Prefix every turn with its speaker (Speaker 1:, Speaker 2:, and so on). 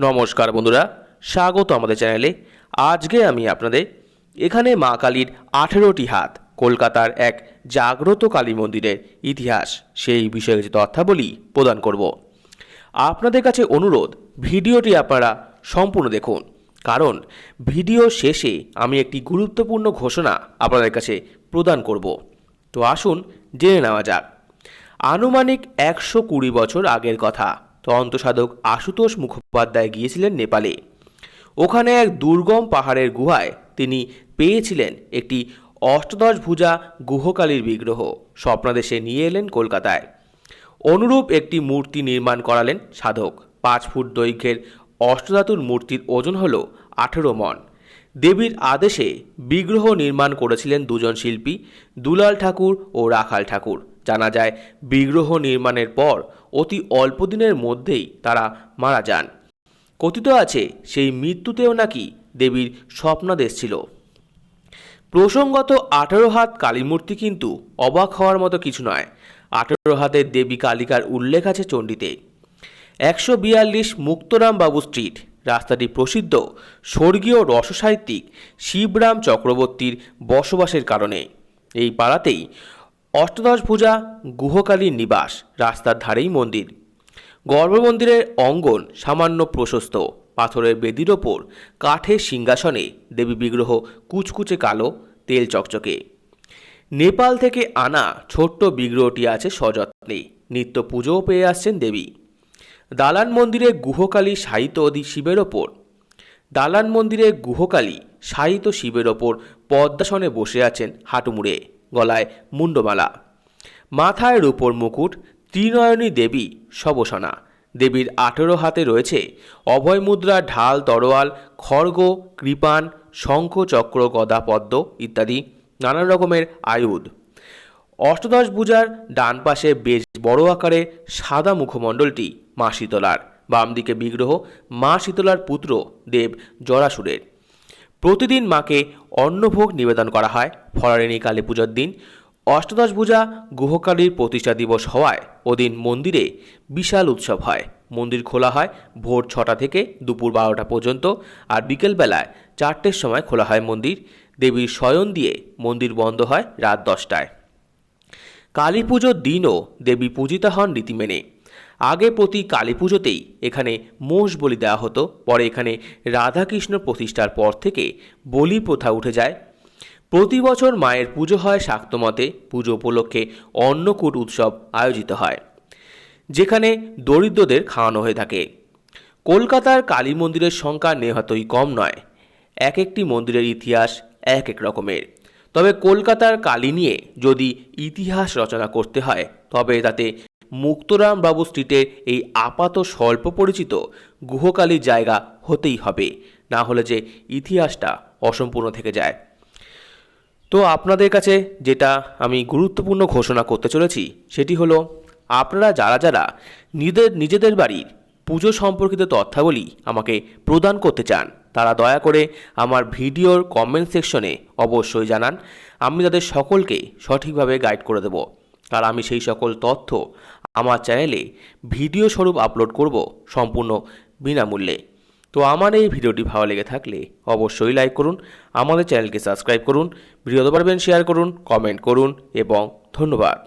Speaker 1: নমস্কার বন্ধুরা, স্বাগত আমাদের চ্যানেলে। আজকে আমি আপনাদের এখানে মা কালীর আঠেরোটি হাত, কলকাতার এক জাগ্রত কালী মন্দিরের ইতিহাস, সেই বিষয়ে কিছু তথ্যাবলী প্রদান করব। আপনাদের কাছে অনুরোধ, ভিডিওটি আপনারা সম্পূর্ণ দেখুন। কারণ, ভিডিও শেষে আমি একটি গুরুত্বপূর্ণ ঘোষণা আপনাদের কাছে প্রদান করব। তো আসুন, জেনে নেওয়া যাক। আনুমানিক একশো কুড়ি বছর আগের কথা। তন্ত্র সাধক আশুতোষ মুখোপাধ্যায় গিয়েছিলেন নেপালে। ওখানে এক দুর্গম পাহাড়ের গুহায় তিনি পেয়েছিলেন একটি অষ্টদশ ভুজা গুহকালীর বিগ্রহ। স্বপ্নাদেশে নিয়ে এলেন কলকাতায়। অনুরূপ একটি মূর্তি নির্মাণ করালেন সাধক। পাঁচ ফুট দৈর্ঘ্যের অষ্টধাতুর মূর্তির ওজন হল আঠেরো মন। দেবীর আদেশে বিগ্রহ নির্মাণ করেছিলেন দুজন শিল্পী, দুলাল ঠাকুর ও রাখাল ঠাকুর। জানা যায়, বিগ্রহ নির্মাণের পর অতি অল্প দিনের মধ্যেই তারা মারা যান। কথিত আছে, সেই মৃত্যুতেও নাকি দেবীর স্বপ্নাদেশ ছিল। প্রসঙ্গত, আঠেরো হাত কালীমূর্তি কিন্তু অবাক হওয়ার মতো কিছু নয়। আঠেরো হাতের দেবী কালিকার উল্লেখ আছে চণ্ডীতে। একশো বিয়াল্লিশ মুক্তরাম বাবু স্ট্রিট, রাস্তাটি প্রসিদ্ধ স্বর্গীয় রসসাহিত্যিক শিবরাম চক্রবর্তীর বসবাসের কারণে। এই পাড়াতেই অষ্টদশ পূজা গুহকালীর নিবাস, রাস্তার ধারেই মন্দির। গর্ভমন্দিরের অঙ্গন সামান্য প্রশস্ত। পাথরের বেদির ওপর কাঠের সিংহাসনে দেবী বিগ্রহ কুচকুচে কালো, তেল চকচকে। নেপাল থেকে আনা ছোট্ট বিগ্রহটি আছে সযত্নে। নিত্য পুজোও পেয়ে আসছেন দেবী। দালান মন্দিরে গুহকালী সাহিত্য অধি শিবের ওপর। দালান মন্দিরে গুহকালী সাহিত্য শিবের ওপর পদ্মাসনে বসে আছেন হাঁটুমুড়ে। গলায় মুন্ডমালা মাথায় রূপোর মুকুট, ত্রিনয়নী দেবী, সবসনা। দেবীর আঠেরো হাতে রয়েছে অভয় মুদ্রা, ঢাল, তরোয়াল, খড়গ কৃপান শঙ্খ, চক্র, গদা, পদ্ম ইত্যাদি নানা রকমের আয়ুধ। অষ্টদশ পূজার ডান পাশে বেশ বড় আকারে সাদা মুখমণ্ডলটি মা শীতলার। বাম দিকে বিগ্রহ মা শীতলার পুত্র দেব জরাসুরের। প্রতিদিন মাকে অন্নভোগ নিবেদন করা হয়। ফরারিণী কালী পুজোর দিন অষ্টদশ পূজা গুহকালীর প্রতিষ্ঠা দিবস হওয়ায় ওদিন মন্দিরে বিশাল উৎসব হয়। মন্দির খোলা হয় ভোর ছটা থেকে দুপুর বারোটা পর্যন্ত আর বিকেলবেলায় চারটের সময় খোলা হয় মন্দির। দেবীর শয়ন দিয়ে মন্দির বন্ধ হয় রাত দশটায়। কালী পুজোর দিনও দেবী পূজিতা হন রীতি মেনে আগে প্রতি কালী পুজোতেই এখানে মোষ বলি দেওয়া হতো, পরে এখানে রাধাকৃষ্ণ প্রতিষ্ঠার পর থেকে বলি প্রথা উঠে যায়। প্রতি বছর মায়ের পুজো হয় শাক্তমতে পুজো উপলক্ষে অন্নকূট উৎসব আয়োজিত হয়, যেখানে দরিদ্রদের খাওয়ানো হয়ে থাকে। কলকাতার কালী মন্দিরের সংখ্যা নেহাতই কম নয়, এক একটি মন্দিরের ইতিহাস এক এক রকমের। তবে কলকাতার কালী নিয়ে যদি ইতিহাস রচনা করতে হয়, তবে তাতে মুক্তরাম বাবু স্ট্রিটের এই আপাত স্বল্প পরিচিত গুহকালীর জায়গা হতেই হবে। না হলে যে ইতিহাসটা অসম্পূর্ণ থেকে যায়। তো আপনাদের কাছে যেটা আমি গুরুত্বপূর্ণ ঘোষণা করতে চলেছি, সেটি হলো, আপনারা যারা যারা নিজেদের নিজেদের বাড়ির পুজো সম্পর্কিত তথ্যাবলী আমাকে প্রদান করতে চান, তারা দয়া করে আমার ভিডিওর কমেন্ট সেকশনে অবশ্যই জানান। আমি তাদের সকলকে সঠিকভাবে গাইড করে দেব। আর আমি সেই সকল তথ্য আমার চ্যানেলে ভিডিও স্বরূপ আপলোড করব সম্পূর্ণ বিনামূল্যে। তো আমার এই ভিডিওটি ভালো লেগে থাকলে অবশ্যই লাইক করুন, আমাদের চ্যানেলকে সাবস্ক্রাইব করুন ভিডিও পারবেন শেয়ার করুন, কমেন্ট করুন এবং ধন্যবাদ।